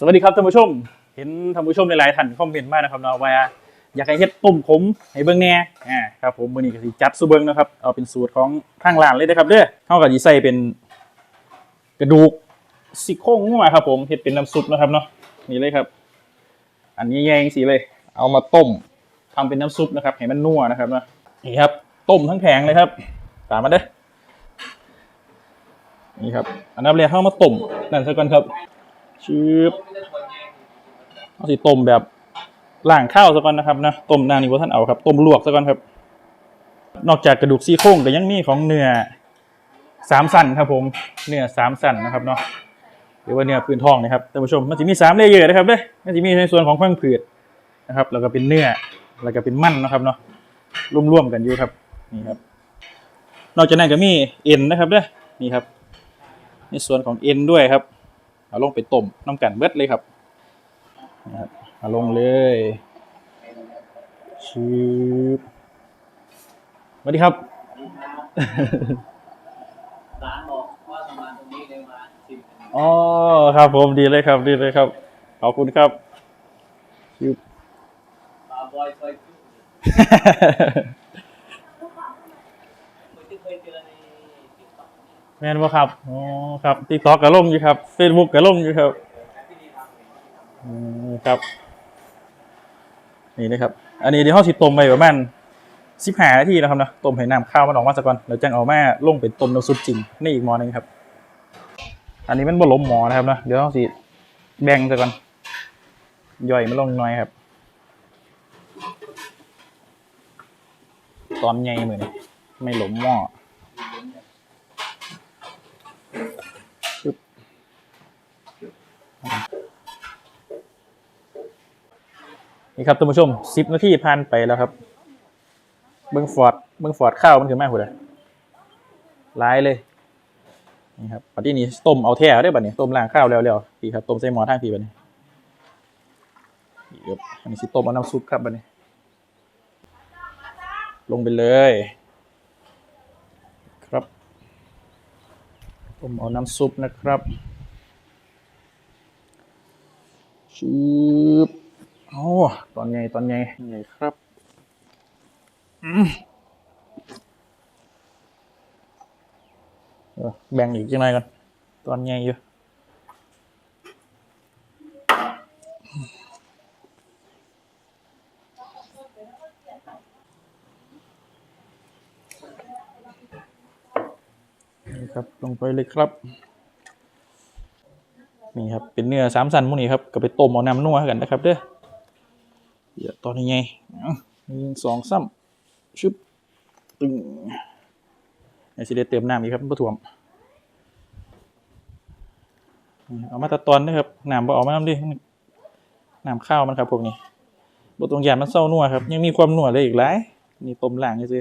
สวัสดีครับท่านผู้ชม เห็นท่านผู้ชมหลายๆท่านคอมเมนต์มานะครับเนาะว่าอยากให้เฮ็ดต้มขมให้เบิ่งแน่อ่าครับผมมื้อนี้ก็สิจัดสู่เบิ่งนะครับเอาเป็นสูตรของทางร้านเลยนะครับเด้อเฮาก็สิใส่เป็นกระดูกซี่โครงงัวครับผมเฮ็ดเป็นน้ำซุปนะครับเนาะนี่เลยครับ อันนี้แยงสีเลย เอามาต้มทำเป็นน้ำซุปนะครับให้มันนัวนะครับเนาะนี่ครับ ต้มทั้งแผงเลยครับ ตามมาเด้อนี่ครับ อันดับแรกเฮามาต้มนั่นซะก่อนครับ ชืบเอาสิต้มแบบล่างข้าวซะก่อนนะครับนะต้มนานนี่ว่าท่านเอาครับต้มลวกซะก่อนครับ นอกจากกระดูกซี่โครงก็ยังมีของเนื้อสามสันครับผมเนื้อสามสันนะครับเนาะหรือว่าเนื้อพื้นท้องนะครับท่านผู้ชมมันจะมีสามเลเยอร์นะครับเด้มันจะมีในส่วนของพังผืดนะครับ แล้วก็เป็นเนื้อแล้วก็เป็นมันนะครับเนาะร่วมๆกันอยู่ครับนี่ครับ นอกจากนั้นก็มีเอ็นนะครับเด้นี่ครับในส่วนของเอ็นด้วยครับ เอาลงไปต้มน้ำกันเบิดเลยครับนะครับเอาลงเลยชืบสวัสดีครับร้านบอกว่าประมาณตรงนี้เลยมาสิบอ๋อครับผมดีเลยครับดีเลยครับ ขอบคุณครับชืบปลาบอยซอยจุ๊เคยเคยเจอในติ๊กต็อก แม่นบ่ครับอ๋อครับติ๊กต็อกก็ลงอยู่ครับเฟซบุ๊กก็ลงอยู่ครับอืมครับ นี่นะครับ อันนี้เดี๋ยวเขาสิต้มไปประมาณสิบห้านาทีนะครับนะต้มให้น้ำข้าวมันออกมาสักก่อนแล้วจังเอาแมาลงเป็นต้มน้ำซุปจริงนี่อีกหม้อนึงครับ อันนี้มันบ่ล้มหมอนะครับนะเดี๋ยวเขาสิแบ่งสักก่อนย่อยมันลงหน่อยครับ ตอนใหญ่เหมือนไม่หล้มหม้อ นี่ครับท่านผู้ชมสิบนาทีผ่านไปแล้วครับ เบิ้งฟอร์ดเบิ้งฟอร์ดข้าวมันคือแม่หัวเลยร้ายเลยนี่ครับปัจจุบันนี้ต้มเอาแท้ได้บัดนี้ต้มล้างข้าวแล้วๆพี่ครับต้มใส่หม้อทางพี่บัดนี้นี่ครับอันนี้สิต้มเอาน้ำซุปครับบัดนี้ ลงไปเลย ครับต้มเอาน้ำซุปนะครับชืบ โอ้ตอนใหญ่ตอนใหญ่ใหญ่ครับอืมเออแบ่งอีกจังไงก่อนตอนใหญ่อยู่นี่ครับลงไปเลยครับ นี่ครับเป็นเนื้อสามสันพวกนี้ครับก็ไปต้มเอาน้ำนัวกันนะครับเด้อ เดี๋ยวตอนนี้ไงหนึ่งสองสามชึบตึงไอ้สิเดเติมน้ำอีกครับประถ่วมเอามาตัดตอนนะครับน้ำบ่เอามาน้ำดิน้ำข้าวมันครับพวกนี้บทตรงยานมันเศร้านัวครับ ยังมีความนัวเลยอีกหลายนี่ต้มล่างนี่สิ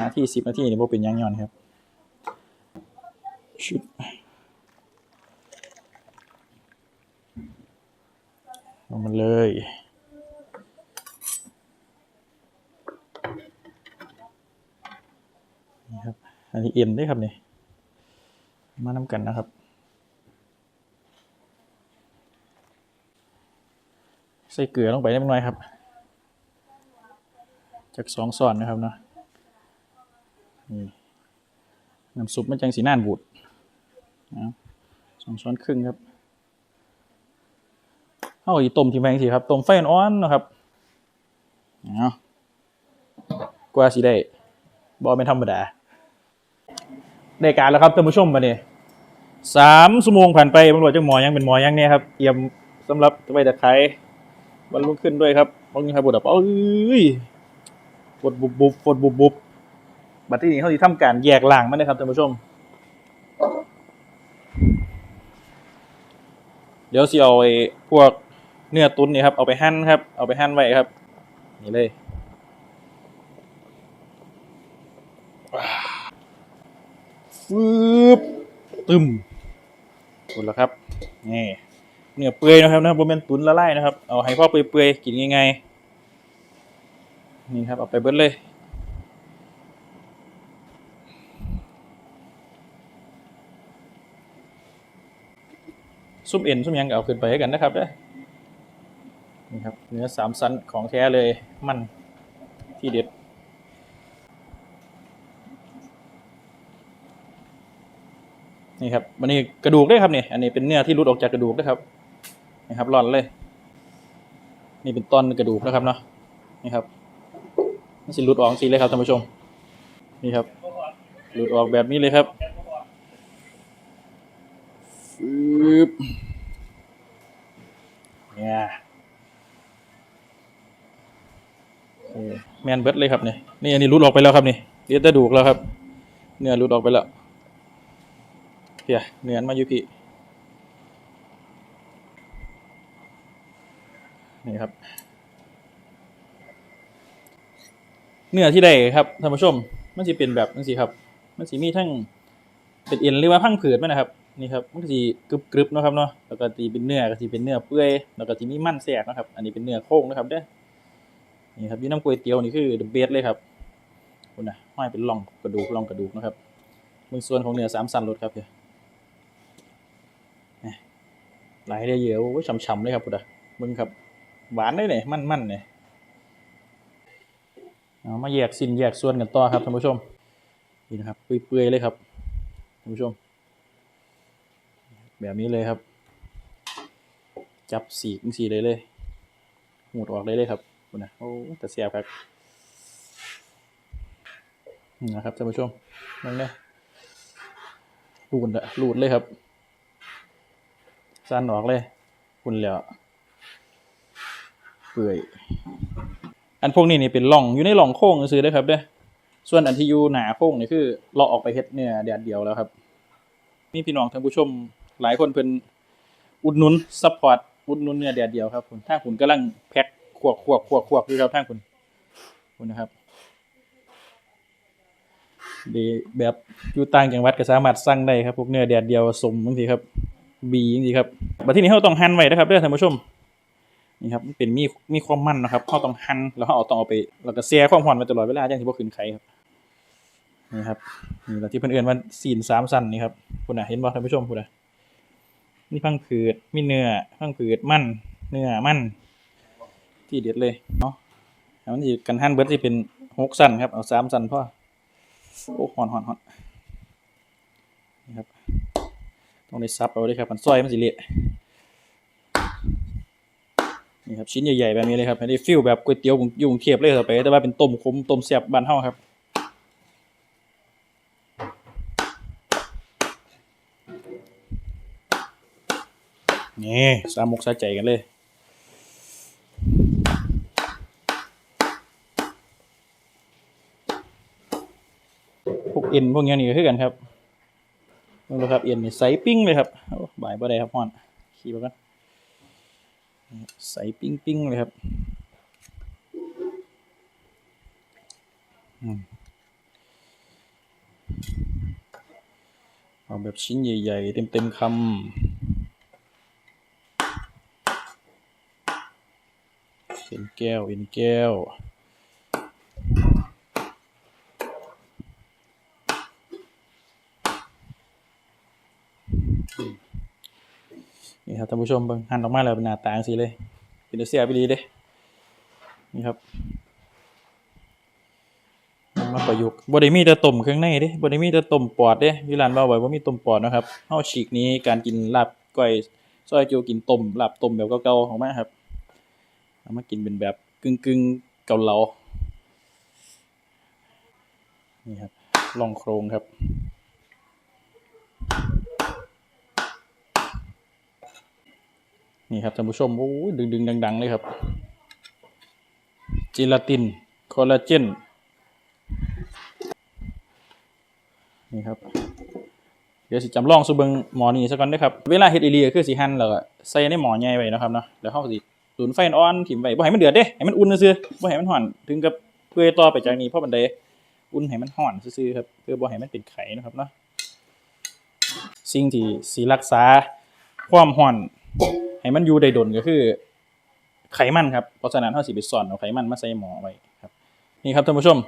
นาทีสิบนาทีนี่บ่เป็นยังยอนครับชึบลงมาเลย นี่ครับ อันนี้เอ็นได้ครับนี่มาน้ำกันนะครับ ใส่เกลือลงไปนิดหน่อยครับ จากสองส่วนนะครับเนาะนี่น้ำซุปมันจังสีน่านบูดนะสองช้อนครึ่งครับเอาอีต้มที่แมงสิครับต้มไฟอ่อนๆนะครับเอากว่าสิได้บอเป็นธรรมดา ได้การแล้วครับท่านผู้ชมมาเนี่ยสามชั่วโมงผ่านไปตำรวจจะหมอยังเป็นหมอยังเนี่ยครับเตรียมสำหรับไว้ตะไคร้วันรุ่งขึ้นด้วยครับบางทีครับบุดแบบเอ้ยฝดบุบบุบฝดบุบบุบบัดที่นี้เขาที่ทำการแยกล่างมันนะครับท่านผู้ชม เดี๋ยวสิเอาไอ้พวกเนื้อตุ้นนี่ครับเอาไปหั่นครับ เอาไปหั่นไว้ครับ นี่เลย ฟืบตึมหมดแล้วครับนี่เนื้อเปื่อยนะครับนะบนเป็นตุนละลายนะครับ เอาให้พ่อเปื่อยๆกินง่ายๆนี่ครับเอาไปเบิดเลยสซุปเอ็นซุปยังเอาขึ้นไปให้กันนะครับเด้นี่ครับเนื้อสามชั้นของแท้เลยมันที่เด็ด นี่ครับวันนี้กระดูกด้วยครับนี่อันนี้เป็นเนื้อที่รุดออกจากกระดูกนะครับนี่ครับร่อนเลย นี่เป็นต้นกระดูกนะครับเนาะนี่ครับมันสิรุดออกสีเลยครับท่านผู้ชม นี่ครับหลุดออกแบบนี้เลยครับฟืบเนี่ยโอเคแมนเบิร์ดเลยครับเนี่ยนี่อันนี้รุดออกไปแล้วครับนี่เลียดกระดูกแล้วครับ เนื้อรุดออกไปแล้ว เียเนื้อมาอยู่พี่ นี่ครับ เนื้อที่ได้ครับท่านผู้ชม มันจะเป็นแบบนังสิครับ มันสิมีทั้งเป็นเอ็นหรือว่าพังผืดไหมนะครับนี่ครับมันก็สิกรึบกรึบๆนะครับเนาะแล้วก็ตีเป็นเนื้อก็สิเป็นเนื้อเปื่อยแล้วก็สิมีมันแทรกนะครับ อันนี้เป็นเนื้อโค้งนะครับเด้อนี่ครับยี่น้ำก๋วยเตี๋ยวนี่คือเดอะเบสเลยครับคุณนะห้อยเป็นร่องกระดูกร่องกระดูกนะครับมึงส่วนของเนื้อสามสันรสครับเพีย หลายได้เยอะโอ้ยฉ่ำๆเลยครับพุทธะมึงครับ หวานได้เลยมันๆเนี่ยเอามาแยกสินแยกส่วนกันต่อครับท่านผู้ชมนี่นะครับเปื่อยๆเลยครับท่านผู้ชม แบบนี้เลยครับ จับสีกสีเลยเลยหมดออกเลยเลยครับคุณนะโอ้แต่เสียบครับนี่นะครับท่านผู้ชมนั่นเลยรูดอะรูดเลยครับ สั้นออกเลย คุณแล้วเปื่อยอันพวกนี้นี่เป็นร่องอยู่ในร่องโค้งซื้อได้อครับเด้อส่วนอันที่อยู่หนาโค้งนี่คือเราออกไปเฮ็ดเนื้อแดดเดียวแล้วครับมีพี่น้องท่านผู้ชมหลายคนเพิ่นอุดหนุนซัพพอร์ตอุดหนุนเนื้อแดดเดียวครับคุณถ้าคุณกำลังแพ็คขวบขวบขวบขวบอยู่ครับทางคุณคุณนะครับดีแบบอยู่ต่างจังหวัดก็สามารถสั่งได้ครับพวกเนื้อแดดเดียวสมบางทีครับ บีจริงๆครับบัดที่นี้เราต้องหั่นไว้นะครับเด้อท่านผู้ชมนี่ครับเป็นมีมีความมันนะครับเราต้องหั่นแล้วเราเอาต้องเอาไปแล้วก็แช่ความร้อนไว้ตลอดเวลาอย่างที่บ่ขึ้นไข่ครับนี่ครับนี่แหละที่เพิ่นเอิ้นว่าซีนสามสั้นนี่ครับคุณน่ะเห็นบ่ท่านผู้ชมคุณน่ะมีพังผืดมีเนื้อพังผืดมันเนื้อมันที่เด็ดเลยเนาะแล้วมันสิกันหั่นเบิร์ดสิเป็นหกสั้นครับเอาสามสั้นพอโอ้ฮ้อนฮ้อนฮ้อนนี่ครับ ต้องได้ซับเอาเลยครับมันซอยมันสิเละนี่ครับชิ้นใหญ่ๆแบบนี้เลยครับอันนี้ฟิลแบบก๋วยเตี๋ยวยุงเทพเลยต่อไป แต่ว่าเป็นต้มขมต้มแซ่บบ้านเฮาครับนี่สามมกสาใจกันเลยพวกเอ็นพวกนี้นี่ก็คือกันครับ ดูนะครับเอ็นนี่ใสปิ้งเลยครับโอ้บ่ายบ่ได้ครับฮอนขี่ไปกันใสปิ้งปิ้งเลยครับอืมเอาแบบชิ้นใหญ่ ๆ เต็ม ๆคำเอ็นแก้วเอ็นแก้ว นี่ครับท่านผู้ชมบิ่งหันออกมาแล้วเป็นหน้าตาจังซี่เลย เป็นเสียไปดีเด้นี่ครับมาประยุกต์บ่ได้มีแต่ต้มเครื่องในเด้บ่ได้มีแต่ต้มปอดเด้ยู่ร้านเว้าไว้บ่ามีต้มปอดนะครับเฮาฉีกนี้การกินลาบก้อยซอยจูกินต้มลาบต้มแบบเก่าๆออกมาครับเอามากินเป็นแบบกึ่งๆเกาเหลานี่ครับลองโครงครับ นี่ครับท่านผู้ชมโอ้ยดึงดึงดังๆเลยครับ จิลาตินคอลลาเจนนี่ครับเดี๋ยวสิจำลองสูเบิงหมอนี่สักก่อนนะครับ เวลาเฮ็ดอีหลีก็คือสิหั่นแล้วก็ใส่ในหมอใหญ่ไว้นะครับเนาะแล้วเฮาสิตุนไฟอ่อนถิ่มไว้บ่ให้มันเดือดเด้ให้มันอุ่นซื่อบ่ให้มันร้อนถึงกับเปื่อต่อไปจากนี้เพราะมันใดอุ่นให้มันร้อนซื่อๆครับเพื่อบ่ให้มันเป็นไข้นะครับเนาะสิ่งที่สิรักษาความร้อน ให้มันอยู่ได้ดนก็คือ ไขมันครับเพราะฉะนั้นเฮาสิไปซ่อนเอาไขมันมาใส่หมอไว้ครับนี่ครับท่านผู้ชม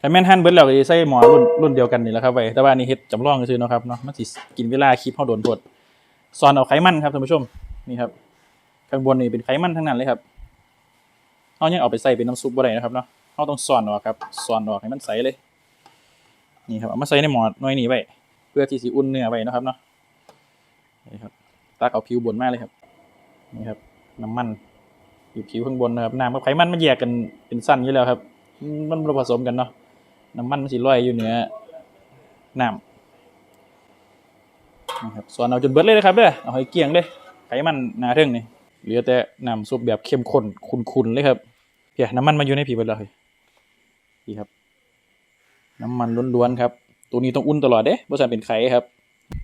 ถ้าแม่นหั่นเบิดแล้วก็ใส่หมอรุ่นรุ่นเดียวกันนี่แหละครับไว้แต่ว่านี่เฮ็ดจำลองซื่อเนาะครับเนาะมันสิกินเวลาคลิปเฮาโดนโพดซอนเอาไขมันครับท่านผู้ชมนี่ครับข้างบนนี่เป็นไขมันทั้งนั้นเลยครับเอายังเอาไปใส่เป็นน้ำซุปบ่ได้นะครับเนาะเราต้องซอนออกครับซอนออกให้มันใสเลยนี่ครับเอามาใส่ในหมอน่อยนี้ไว้เพื่อที่สิอุ่นเนื้อไว้นะครับเนาะนี่ครับตักเอาผิวบนมากเลยครับ นี่ครับ น้ำมันอยู่ผิวข้างบนนะครับน้ำกับไขมันมันแยกกันเป็นสั้นอยู่แล้วครับ มันมันผสมกันเนาะน้ำมันมันสิลอยอยู่เหนือน้ำนะครับส่วนเอาจนเบิดเลยนะครับเด้อเอาให้เกลี่ยงเลยไขมันหนาเทิงนี่เหลือแต่น้ำซุปแบบเข้มข้นขุ่นๆเลยครับเพียน้ำมันมาอยู่ในผีเบิดแล้วเฮ้ยนี่ครับ น้ำมันล้วนๆครับ ตัวนี้ต้องอุ่นตลอดเด้บ่ซั่นเป็นไข่ครับ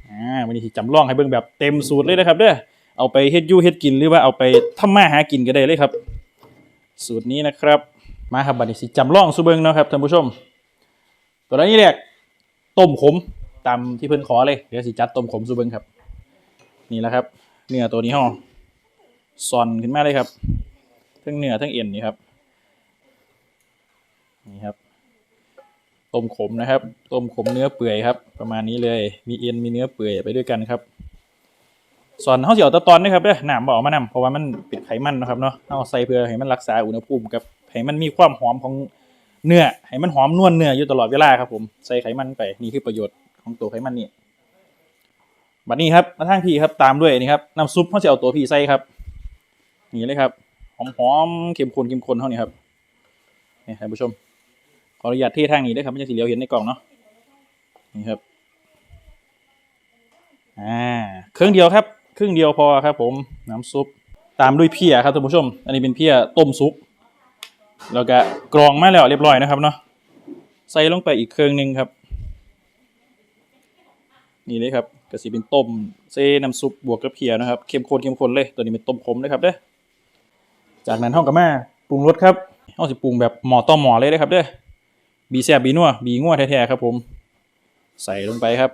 อ่าวันนี้จำลองให้เบิ่งแบบเต็มสูตรเลยนะครับเด้อ เอาไปเฮ็ดยู่เฮ็ดกินหรือว่าเอาไปทำมาหากินก็ได้เลยครับ สูตรนี้นะครับ มาครับบัดนี้สิจำลองสูเบิงเนาะครับท่านผู้ชม ตัวนี้แรกต้มขมตามที่เพิ่นขอเลยเดี๋ยวสิจัดต้มขมสูเบิงครับ นี่แหละครับ เนื้อตัวนี้ห่อซอนขึ้นมาเลยครับทั้งเนื้อทั้งเอ็นนี่ครับนี่ครับต้มขมนะครับ ต้มขมเนื้อเปื่อยครับ ประมาณนี้เลย มีเอ็นมีเนื้อเปื่อยไปด้วยกันครับ ส่วนเขาเสียวตะตอนนะครับเด้อหนามบอกมานำเพราะว่ามันเป็นไขมันนะครับเนาะเอาใส่เพื่อให้มันรักษาอุณหภูมิกับให้มันมีความหอมของเนื้อให้มันหอมนวลเนื้ออยู่ตลอดเวลาครับผมใส่ไขมันไปนี่คือประโยชน์ของตัวไขมันนี่บัดนี้ครับมาทางพี่ครับตามด้วยนี่ครับน้ำซุปเขาจะเอาตัวพี่ใส่ครับนี่เลยครับหอมๆเข้มข้นเข้มข้นเท่านี้ครับนี่ท่านผู้ชม ขออนุญาตเททางนี้ด้วยครับไม่ใช่สีเหลียวเห็นในกล่องเนาะนี่ครับอ่าเครื่องเดียวครับ ครึ่งเดียวพอครับผมน้ำซุปตามด้วยเพียครับท่านผู้ชม อันนี้เป็นเพียต้มซุปแล้วก็กรองมาแล้วเรียบร้อยนะครับเนาะใส่ลงไปอีกเครื่องหนึ่งครับ นี่เลยครับกระสีเป็นต้มเส้น้ำซุปบวกกับเพียนะครับเข้มข้นเข้มข้นเลยตัวนี้เป็นต้มขมเลยครับเด้อจากนั้นห้องกับแม่ปรุงรสครับห้องสิปรุงแบบหมอต่อหม้อเลยนะครับเด้อบีแซบบีนัวบีงัวแท้ๆครับผม ใส่ลงไปครับ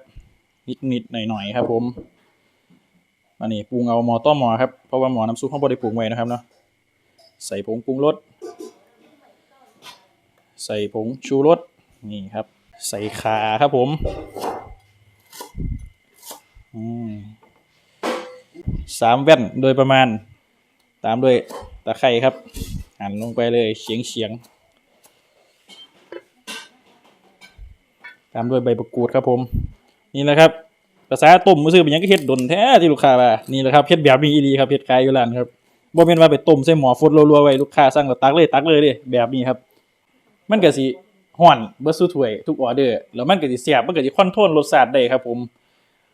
นิดๆหน่อยๆครับผม อันนี้ปรุงเอาหมอต้อหมอครับ เพราะว่าหมอน้ำซุปข้างบนได้ปรุงไว้นะครับเนาะ ใส่ผงปรุงรส ใส่ผงชูรส นี่ครับ ใส่ขาครับผม สามแว่นโดยประมาณ ตามด้วยตะไคร้ครับ หั่นลงไปเลยเฉียงเฉียง ตามด้วยใบประกูดครับผม นี่แหละครับ ภาษาต้มมือซื้อเป็นยังก็เฮ็ดดนแท้ที่ลูกค้าว่านี่แหละครับเฮ็ดแบบนี้อีลีครับเฮ็ดขายอยู่ร้านครับบ่แม่นว่าไปต้มใส่หม้อฟดรัวๆไว้ลูกค้าสั่งก็ตักเลยตักเลยเด้แบบนี้ครับ มันก็สิฮ้อนเบิดสู่ถ้วยทุกออเดอร์แล้วมันก็สิแซ่บมันก็สิคอนโทรลรสชาติได้ครับ ผม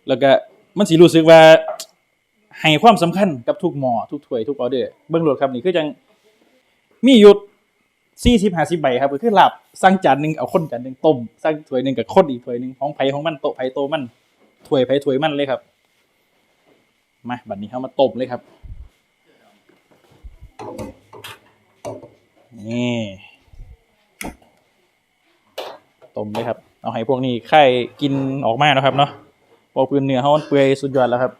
แล้วก็มันสิรู้สึกว่าให้ความสำคัญกับทุกหม้อทุกถ้วยทุกออเดอร์เบิ่งโลดครับนี่คือจังมีอยู่สี่สิบห้าสิบใบครับก็คือหลับสั่งจานหนึ่งเอาคนจานหนึ่งต้มสั่งถ้วยหนึ่งกับคนอีกถ้วยหนึ่งของไผของมันโต๊ะไผโตมัน ถ้วยไผถ้วยมันเลยครับ มาบัดนี้เข้ามาต้มเลยครับ นี่ต้มเลยครับ เอาให้พวกนี้ไข่กินออกมานะครับเนาะพอพื้นเนื้อเขานเปื่อยสุดยอดแล้วครับ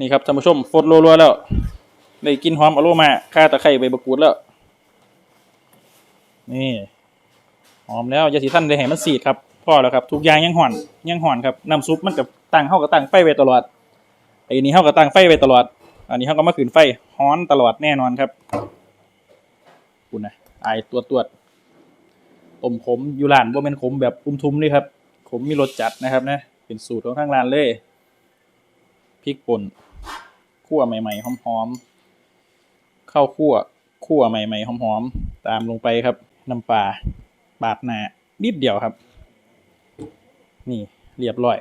นี่ครับท่านผู้ชมฟดรัวๆแล้วได้กินหอมอโรมาข่าตะไคร้ใบมะกรูดแล้ว นี่ หอมแล้วยาสีฟันได้ให้มันสีดครับ พอแล้วครับ ทุกอย่างยังห่อนยังห่อนครับน้ำซุปมันกับตั้งเข้ากับตั้งไฟไว้ตลอดไอ้นี่เข้ากับตั้งไฟไว้ตลอด อันนี้เข้าก็มาขืนไฟฮ้อนตลอดแน่นอนครับคุณนะไอตัวตรวจต้มขมอยู่ร้านว่าเป็นขมแบบอุ้มทุมนี่ครับขมมีรสจัดนะครับนะเป็นสูตรของทางร้านเลยพริกป่นคั่วใหม่ๆหอมๆข้าวคั่วคั่วใหม่ๆหอมๆตามลงไปครับน้ำปลาปาดหนานิดเดียวครับ นี่เรียบร้อย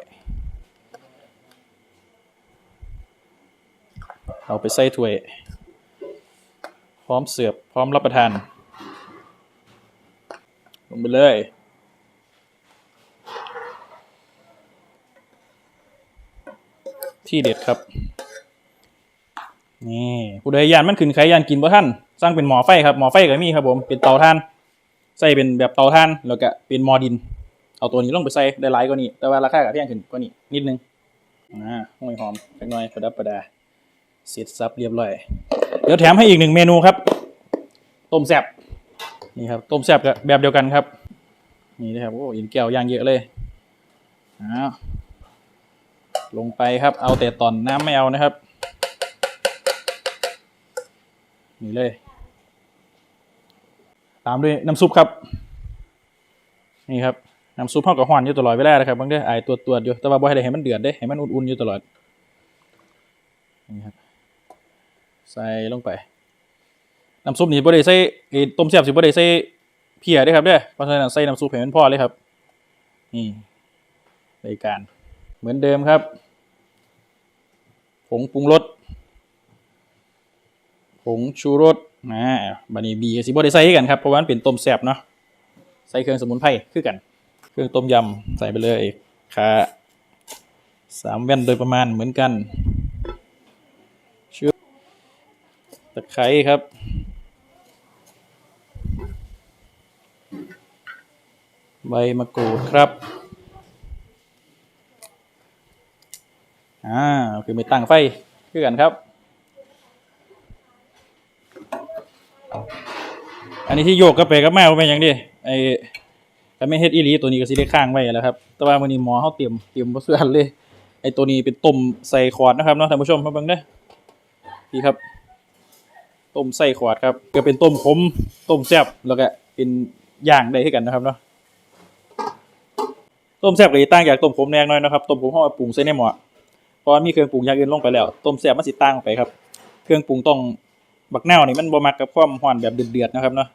เอาไปใส่ถ้วย พร้อมเสิร์ฟพร้อมรับประทาน ลงไปเลยที่เด็ดครับ นี่ผู้ใดยานมันขึ้นไขยานกินบ่ท่านสร้างเป็นหมอไฟครับหมอไฟก็มีครับผมเป็นเตาถ่าน ใส่เป็นแบบเตาถ่านแล้วก็เป็นหมอดิน เอาตัวนี้ลงไปใส่ได้หลายกว่านี้ แต่ว่าราคาก็แพงขึ้นกว่านี้นิดนึงอ่าห้อยหอมจักหน่อยประดับประดาเสร็จสับเรียบร้อย เดี๋ยวแถมให้อีกหนึ่งเมนูครับ ต้มแซ่บนี่ครับต้มแซ่บก็แบบเดียวกันครับ นี่นะครับโอ้ยินแก้วย่างเยอะเลยอ้าวลงไปครับ เอาแต่ตอนน้ำไม่เอานะครับ นี่เลย ตามด้วยน้ำซุปครับ นี่ครับ น้ำซุปเข้ากับหวานอยู่ตลอดเวลานะครับบางเด้อไอตัวตัวอยู่แต่ว่าบ่ให้ได้ให้มันเดือดเด้ให้มันอุ่นๆอยู่ตลอดนี่ครับใส่ลงไปน้ำซุปนี่บ่ได้ใส่ไอต้มแซ่บสิบ่ได้ใส่เพียเด้ครับเด้อเพราะฉะนั้นใส่น้ำซุปให้มันพอเลยครับนี่รายการเหมือนเดิมครับผงปรุงรสผงชูรสนะบันนี้บีสิบ่ได้ใส่กันครับเพราะว่ามันเป็นต้มแซ่บเนาะใส่เครื่องสมุนไพรคือกัน เครื่องต้มยำใส่ไปเลยขาสามแว่นโดยประมาณเหมือนกันชื่อตะไคร้ครับ ใบมะกรูดครับ อ่าคือไม่ตั้งไฟคือกันครับ อันนี้ที่โยกก็ไปกับแม่เป็นอย่างดีไอ แต่ไม่เฮ็ดอีหลีตัวนี้ก็สิได้ข้างไว้แล้วครับ แต่ว่ามื้อนี้หมอเฮาเตรียมเตรียมบ่เสื่อเลย ไอ้ตัวนี้เป็นต้มใส่ขวดนะครับเนาะท่านผู้ชมมาเบิ่งเด้อนี่ครับ ต้มใส่ขวดครับ ก็เป็นต้มขม ต้มแซ่บ แล้วก็เป็นย่างได้คือกันนะครับเนาะ ต้มแซ่บก็สิต่างจากต้มขมแนงน้อยนะครับ ต้มขมเฮาเอาปรุงใส่ในหม้อเพราะว่ามีเครื่องปรุงอย่างอื่นลงไปแล้ว ต้มแซ่บมันสิต่างออกไปครับ เครื่องปรุงต้องบักแนวนี่มันบ่มักกับความร้อนแบบเดือดๆนะครับเนาะ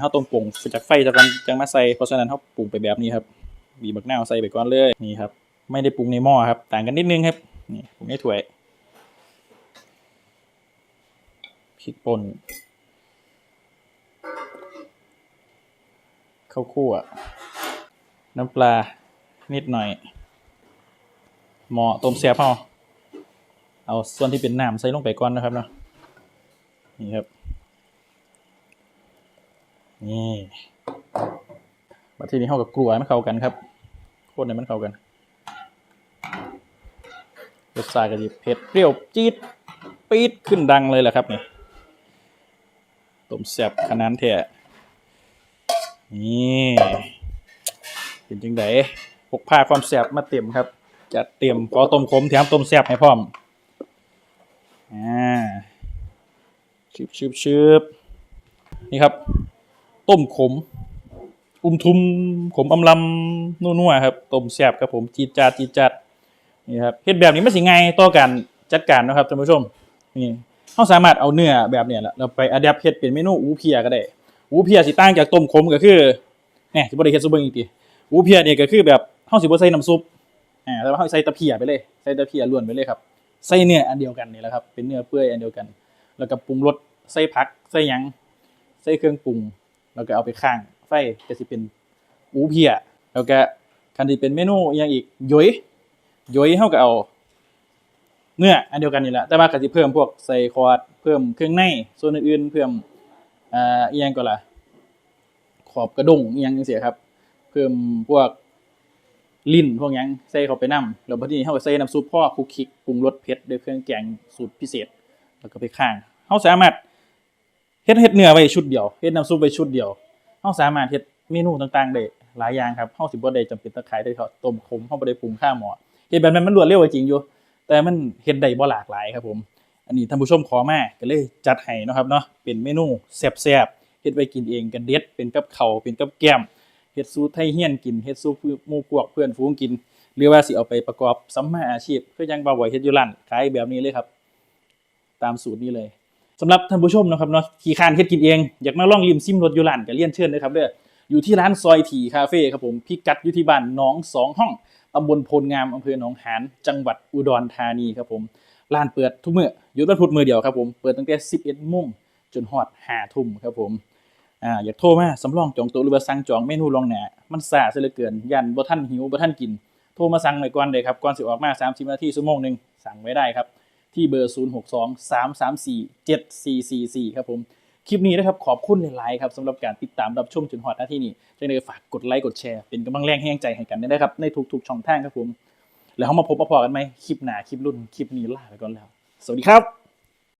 เฮาต้มปรุงจากไฟจากกันจังมาใส่เพราะฉะนั้นเฮาปรุงไปแบบนี้ครับบีบักนาวใส่ไปก่อนเลยนี่ครับ ไม่ได้ปรุงในหม้อครับ ต่างกันนิดนึงครับนี่ปรุงในถ้วยพริกป่นข้าวคั่วน้ำปลานิดหน่อย หม้อต้มแซ่บเฮาเอาส่วนที่เป็นน้ำใส่ลงไปก่อนนะครับเนาะนี่ครับ นี่มาที่นี้เข้ากับกลัวให้มันเข้ากันครับโคตรให้มันเข้ากันรสชาติก็จะเผ็ดเปรี้ยวจี๊ดปี๊ดขึ้นดังเลยแหละครับนี่ต้มแซ่บขนาดแท้นี่เป็นจังไดพกพาความแซ่บมาเต็มครับจัดเต็มขอต้มขมแถมต้มแซ่บให้พร้อมอ่าชืบชืบชืบนี่ครับ ต้มขม อุ้มทุมขมอำลำนัวๆครับต้มแซ่บครับผมจีจาดจีจัดนี่ครับเฮ็ดแบบนี้ไมันสิไงต่อการจัดการนะครับท่านผู้ชมนี่เราสามารถเอาเนื้อแบบเนี้ยแหละเราไปอัดแอปเฮ็ดเป็นเมนูอูเพียก็ได้อูเพียสิต่างจากต้มขมก็คือเนี่ยสิบ่ได้เฮ็ดซุปเบิ่งอีกทีอูเพียเนี่ยก็คือแบบเฮาสิบ่ใส่น้ำซุปอ่าแต่ว่าเฮาใส่ตะเพียไปเลยใส่ตะเพียล้วนไปเลยครับใส่เนื้ออันเดียวกันนี่แหละครับเป็นเนื้อเปื่อยอันเดียวกัน แล้วก็ปรุงรสใส่ผักใส่หยังใส่เครื่องปรุง แล้วก็เอาไปข้างไฟก็สิเป็นอูเพีย แล้วก็คันที่เป็นเมนูอย่างอีกย้อยย้อยเฮาก็เอาเนื้ออันเดียวกันนี่แหละแต่ว่าก็สิเพิ่มพวกใส่คอร์ดเพิ่มเครื่องในส่วนอื่นๆเพิ่มอ่าอีหยังก็ล่ะขอบกระดงอีหยังจังซี่ครับ เพิ่มพวกลิ้นพวกหยังใส่เข้าไปนำแล้วบัดนี้เฮาก็ใส่น้ำซุปพ่อคุกคิกปรุงรสเผ็ดด้วยเครื่องแกงสูตรพิเศษ แล้วก็ไปข้างเฮาสามารถ เฮ็ดเฮ็ดเนื้อไว้ชุดเดียวเฮ็ดน้ำซุปไว้ชุดเดียวเฮาสามารถเฮ็ดเมนูต่างๆได้หลายอย่างครับเฮาสิบ่ได้จำเป็นต้องขายได้เท่าต้มขมเฮาบ่ได้ปรุงข้าวหม้อเฮ็ดแบบนั้นมันรวดเร็วจริงอยู่ แต่มันเฮ็ดได้บ่หลากหลายครับผม อันนี้ท่านผู้ชมขอมาก็เลยจัดให้นะครับเนาะเป็นเมนูแซ่บๆเฮ็ดไว้กินเองกันเด็ดเป็นกับข้าวเป็นกับแกล้มเฮ็ดสูตรไทยเฮียนกินเฮ็ดสูตรหมู่พวกเพื่อนฝูงกิน หรือว่าสิเอาไปประกอบสัมมาอาชีพคือยังบ่าวบ่อยเฮ็ดอยู่ร้านขายแบบนี้เลยครับ ตามสูตรนี้เลย สำหรับท่านผู้ชมนะครับเนาะขี่คานเฮ็ดกินเอง อยากมาลองริมซิมรถยูร้านก็เรียนเชิญเลยครับเด้ออยู่ที่ร้านซอยถีคาเฟ่ครับผมพิกัดอยู่ที่บ้านหนองสองห้องตำบลโพลงามอำเภอหนองหานจังหวัดอุดรธานีครับผมร้านเปิดทุกมื้อหยุดวันพุธมื้อเดียวครับผมเปิดตั้งแต่ 11โมงจนฮอด5ทุ่มครับผมอ่าอยากโทรมาสำรองจองโต๊ะหรือว่าสั่งจองเมนูลองหน้ามันซาซะเหลือเกินยันบ่ทันหิวบ่ทันกินโทรมาสั่งไว้ก่อนเลยครับก่อนสิออกมา30นาทีชั่วโมงหนึงสั่งไว้ได้ครับ ที่เบอร์ 0 6 2 3 3 4 7 4 4 4 ครับผม คลิปนี้นะครับขอบคุณหลายๆครับสำหรับการติดตามรับชมจนฮอดหน้าที่นี้จะเลยฝากกดไลค์กดแชร์เป็นกำลังแรงให้แรงใจให้กันด้วยนะครับ ในทุกๆช่องทางครับผม แล้วเขามาพบมาพอกันไหมคลิปหนาคลิปรุ่นคลิปนี้ลาไปก่อนแล้ว สวัสดีครับ